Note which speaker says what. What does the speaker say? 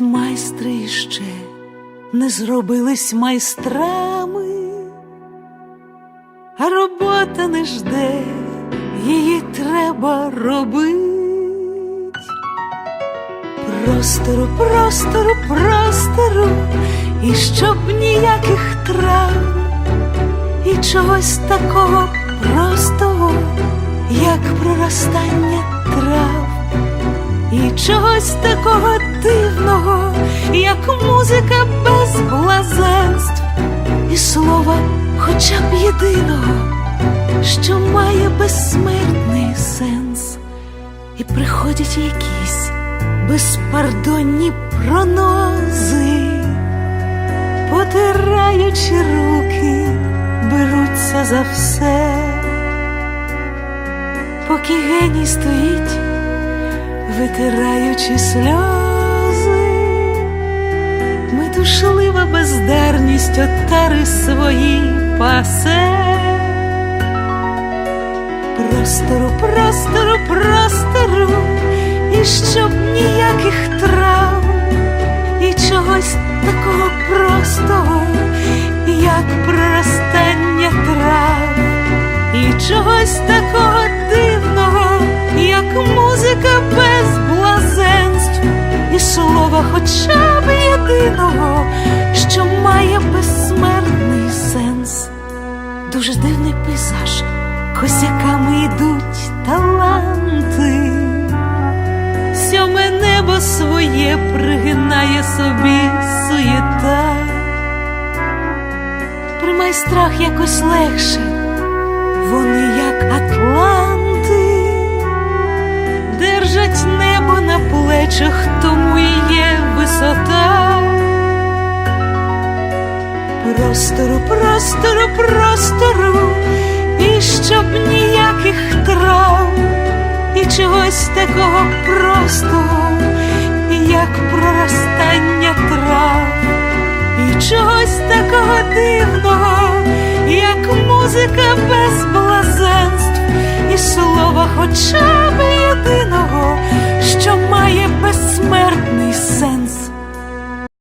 Speaker 1: майстри ще не зробились майстрами, а робота не жде, її треба робить. Простору, простору, простору, і щоб ніяких трав, і чогось такого простого, як проростання трав, і чогось такого дивного, як музика без блазенств, і слова хоча б єдиного, що має безсмертний сенс, і приходять якісь безпардонні пронози, потираючи руки, беруться за все, поки геній стоїть, витираючи сльози, метушлива бездарність отари свої пасе. Простору, простору, простору, і щоб ніяких слова хоча б єдиного, що має безсмертний сенс. Дуже дивний пейзаж, косяками йдуть таланти. Сьоме небо своє пригинає собі суєта. При майстрах якось легше, плечах, тому і є висота. Простору, простору, простору, і щоб ніяких трав, і чогось такого простого, як проростання трав, і чогось такого дивного, як музика без блазенств, і слова хоча б єдиного.